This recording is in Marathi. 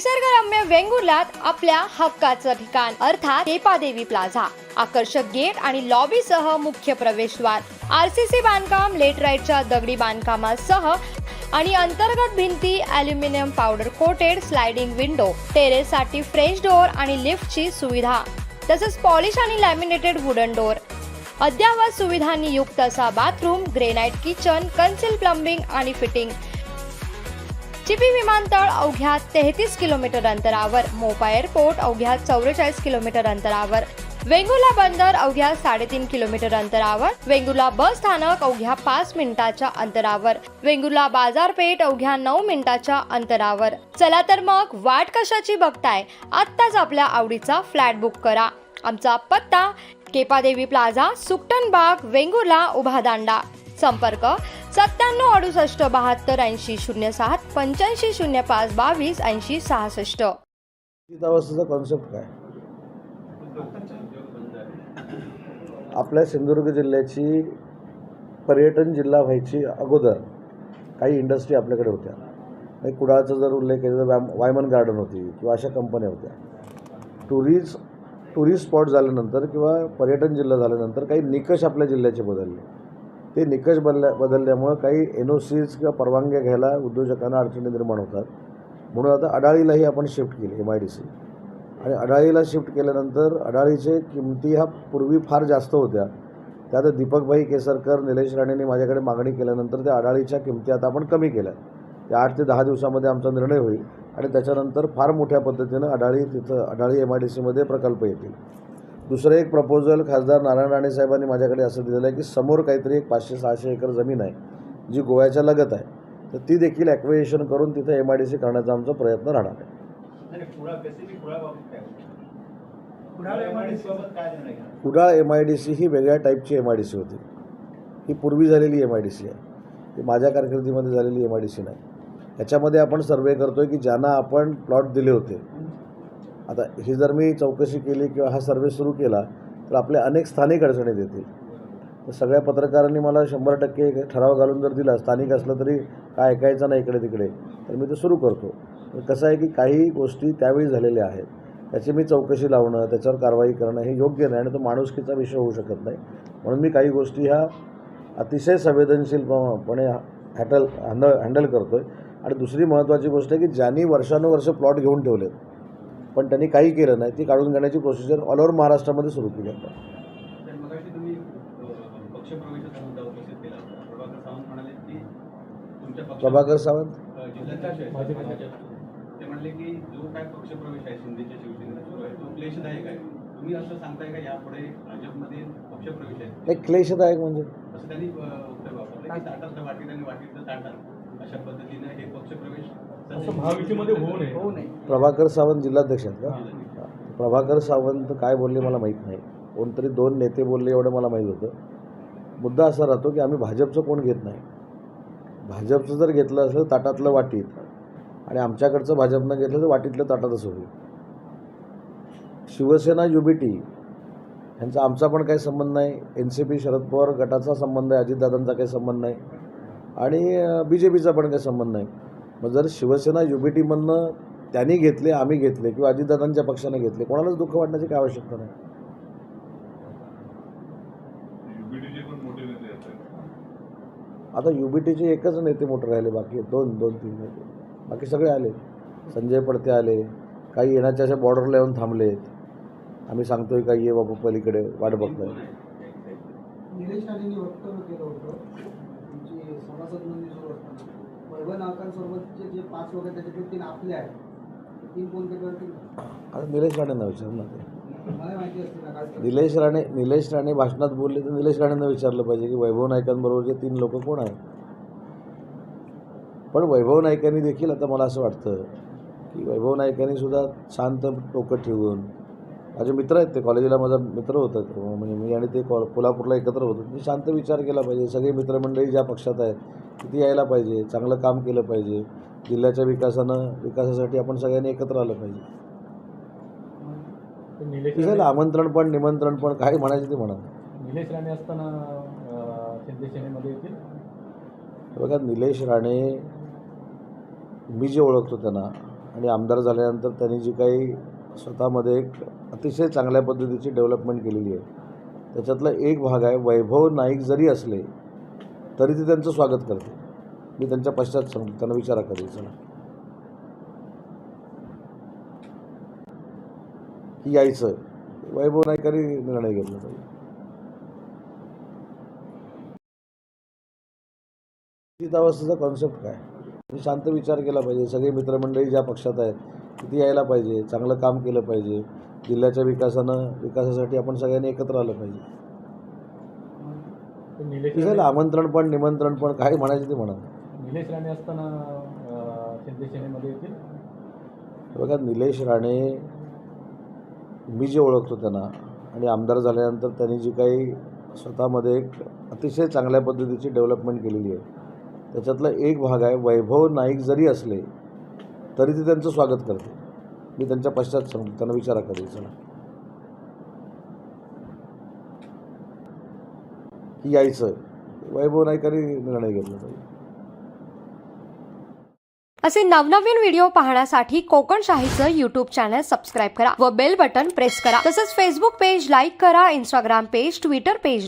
निसर्गरम्य वेंगुर्ल्यात आपल्या हक्काचं ठिकाण अर्थात केपादेवी प्लाझा. आकर्षक गेट आणि लॉबी सह मुख्य प्रवेशद्वार. आरसीसी बांधकाम लेटराईटच्या दगडी बांधकामासह आणि अंतर्गत भिंती aluminium powder coated sliding window टेरेससाठी French door आणि लिफ्टची सुविधा तसंच पॉलिश आणि लॅमिनेटेड वुडन डोअर अद्ययावत सुविधांनी युक्त असा bathroom granite kitchen concealed plumbing आणि फिटिंग चिपी विमानतळ अवघ्या तेहतीस किलोमीटर अंतरावर मोपा एअरपोर्ट अवघ्या चौवेचाळीस किलोमीटर अंतरावर वेंगुला बंदर अवघ्या साडेतीन किलोमीटर अंतरावर वेंगुला बस स्थानक अवघ्या पाच मिनिटाच्या अंतरावर वेंगुला बाजारपेठ अवघ्या नऊ मिनिटाच्या अंतरावर. चला तर मग वाट कशाची बघताय? आत्ताच आपल्या आवडीचा फ्लॅट बुक करा. आमचा पत्ता केपादेवी प्लाझा सुकटन बाग वेंगुला उभादांडा. संपर्क सत्त्याण्णव अडुसष्ट बहात्तर ऐंशी शून्य सात पंच्याऐंशी शून्य पाच बावीस ऐंशी सहासष्ट. अवस्थेचा कॉन्सेप्ट काय? आपल्या सिंधुदुर्ग जिल्ह्याची पर्यटन जिल्हा व्हायची अगोदर काही इंडस्ट्री आपल्याकडे होत्या. काही कुडाळचा जर उल्लेख केला तर वॅम वायमन गार्डन होती किंवा अशा कंपन्या होत्या. टुरिस्ट टुरिस्ट स्पॉट झाल्यानंतर किंवा पर्यटन जिल्हा झाल्यानंतर काही निकष आपल्या जिल्ह्याचे बदलले. ते निकष बदल्या बदलल्यामुळं काही एन ओ सीज किंवा परवानग्या घ्यायला उद्योजकांना अडचणी निर्माण होतात. म्हणून आता अडाळीलाही आपण शिफ्ट केली एम आय डी सी आणि अडाळीला शिफ्ट केल्यानंतर अडाळीचे किमती ह्या पूर्वी फार जास्त होत्या. त्यात दीपकभाई केसरकर निलेश राणेंनी माझ्याकडे मागणी केल्यानंतर त्या अडाळीच्या किमती आता आपण कमी केल्या. त्या आठ ते दहा दिवसामध्ये आमचा निर्णय होईल आणि त्याच्यानंतर फार मोठ्या पद्धतीनं अडाळी तिथं अडाळी एम आय डी सीमध्ये प्रकल्प येतील. दुसरं एक प्रपोजल खासदार नारायण राणे साहेबांनी माझ्याकडे असं दिलेलं आहे की समोर काहीतरी एक पाचशे सहाशे एकर जमीन आहे जी गोव्याच्या लगत आहे तर ती देखील ॲक्विएशन करून तिथं एम आय डी सी करण्याचा आमचा प्रयत्न राहणार आहे. नाही, Kudal M I D C ही वेगळ्या टाईपची एम आय डी सी होती. ही पूर्वी झालेली एम आय डी सी आहे. ही माझ्या कारकिर्दीमध्ये झालेली एम आय डी सी नाही. याच्यामध्ये आपण सर्वे करतो आहे की ज्यांना आपण प्लॉट दिले होते आता ही जर मी चौकशी केली किंवा हा सर्वे सुरू केला तर आपल्या अनेक स्थानिक अडचणी देतील तर सगळ्या पत्रकारांनी मला शंभर टक्के ठराव घालून जर दिला स्थानिक असलं तरी काय ऐकायचं नाही इकडे तिकडे तर मी ते सुरू करतो. कसं आहे की काही गोष्टी त्यावेळी झालेल्या आहेत. त्याची मी चौकशी लावणं त्याच्यावर कारवाई करणं हे योग्य नाही आणि तो माणुसकीचा विषय होऊ शकत नाही. म्हणून मी काही गोष्टी ह्या अतिशय संवेदनशीलपणे हॅटल हँडल हँडल करतो आहे आणि दुसरी महत्त्वाची गोष्ट आहे की ज्यांनी वर्षानुवर्ष प्लॉट घेऊन ठेवलेत पण त्यांनी काही केलं नाही. ती काढून घेण्याची प्रोसिजर ऑल ओव्हर महाराष्ट्रामध्ये सुरू केली आहे. प्रभाकर सावंत म्हणाले की तुमच्या पक्ष प्रभाकर सावंत? अ, जिल्हाध्यक्ष आहेत, भाजप. ते म्हणले की जो काय पक्षप्रवेश आहे शिंदेच्या शिवसेनेचा सुरू आहे तो क्लेशदायक आहे. तुम्ही असं सांगताय का? यापुढे भाजपमध्ये पक्षप्रवेश आहे. एक क्लेशदायक म्हणजे? अशा पद्धतीने हे पक्षप्रवेश असं भावयुतीमध्ये होऊ नये होऊ नये. प्रभाकर सावंत जिल्हाध्यक्ष आहेत का. प्रभाकर सावंत काय बोलले मला माहीत नाही. कोणतरी दोन नेते बोलले एवढं मला माहीत होतं. मुद्दा असा राहतो की आम्ही भाजपचं कोण घेत नाही. भाजपचं जर घेतलं असलं तर ताटातलं वाटीत आणि आमच्याकडचं भाजपनं घेतलं तर वाटीतलं ताटातच होईल. शिवसेना युबीटी यांचा आमचा पण काही संबंध नाही. N C P Sharad Pawar गटाचा संबंध आहे. अजितदादांचा काही संबंध नाही. आणि बी जे पीचा पण काही संबंध नाही. मग जर शिवसेना युबीटीमधनं त्यांनी घेतले आम्ही घेतले किंवा अजितदादांच्या पक्षाने घेतले कोणालाच दुःख वाटण्याची काय आवश्यकता नाही. युबीडीचे पण मोठे नेते असतात आता युबीटीचे एकच नेते मोठे राहिले बाकी दोन दोन तीन नेते. बाकी सगळे आले. संजय पडते आले. काही येण्याच्या अशा बॉर्डरला येऊन थांबलेत. आम्ही सांगतोय काही ये बाबा पलीकडे वाट बघताय. निलेश राणेंनी वक्तव्य केलं होतं. तुमची सभासद नोंदणी सुरू असताना वैभव नाकांसोबतचे जे पाच लोक आहेत त्याच्यापैकी तीन आपले आहेत. तीन कोणते करतील आता निलेश राणेंना विचार ना ते. मला माहिती असते ना काय निलेश राणे निलेश राणे भाषणात बोलले तर निलेश राणेंना विचारलं पाहिजे की वैभव नायकांबरोबरचे तीन लोक कोण आहेत? पण वैभव नायकांनी देखील आता मला असं वाटतं की वैभव नायकांनी सुद्धा शांत डोकं ठेवून माझे मित्र आहेत ते कॉलेजला माझा मित्र होता तो. म्हणजे मी आणि ते कॉ कोल्हापूरला एकत्र होतो. मी शांत विचार केला पाहिजे. सगळे मित्रमंडळी ज्या पक्षात आहेत तिथे यायला पाहिजे. चांगलं काम केलं पाहिजे. जिल्ह्याच्या विकासानं विकासासाठी आपण सगळ्यांनी एकत्र आलं पाहिजे. आमंत्रण पण निमंत्रण पण काय म्हणायचं ते म्हणा. निलेश राणे असताना अं, शिंदे सेनेमध्ये येतील? बघा निलेश राणे मी जे ओळखतो त्यांना आणि आमदार झाल्यानंतर त्यांनी जी काही स्वतःमध्ये एक अतिशय चांगल्या पद्धतीची डेव्हलपमेंट केलेली आहे. त्याच्यातला एक भाग आहे वैभव नाईक जरी असले तरी ते त्यांचं स्वागत करते. मी त्यांच्या पश्चात सांगतो त्यांना विचारा करेल चला. की यायचं. वैभव नाईकांनी निर्णय घेतला पाहिजे. अवस्थेचा कॉन्सेप्ट काय? शांत विचार केला पाहिजे. सगळे मित्रमंडळी ज्या पक्षात आहेत तिथे यायला पाहिजे. चांगलं काम केलं पाहिजे. जिल्ह्याच्या विकासानं विकासासाठी आपण सगळ्यांनी एकत्र आलं पाहिजे. आमंत्रण पण निमंत्रण पण काय म्हणायचं ते म्हणा. निलेश राणे असताना अं, शिंदे सेनेमध्ये येतील? बघा निलेश राणे मी जे ओळखतो त्यांना आणि आमदार झाल्यानंतर त्यांनी जी काही स्वतःमध्ये एक अतिशय चांगल्या पद्धतीची डेव्हलपमेंट केलेली आहे. त्याच्यातला एक भाग आहे वैभव नाईक जरी असले तरी ते त्यांचं स्वागत करते. मी त्यांच्या पश्चात सांगतो त्यांना विचारा करेल चला. की यायचं वैभव नाईकांनी निर्णय घेतला पाहिजे. असे नवनवीन व्हिडिओ पाहण्यासाठी कोकण शाहीचं युट्यूब चॅनल सबस्क्राईब करा व बेल बटन प्रेस करा. तसंच फेसबुक पेज लाईक करा इंस्टाग्राम पेज ट्विटर पेज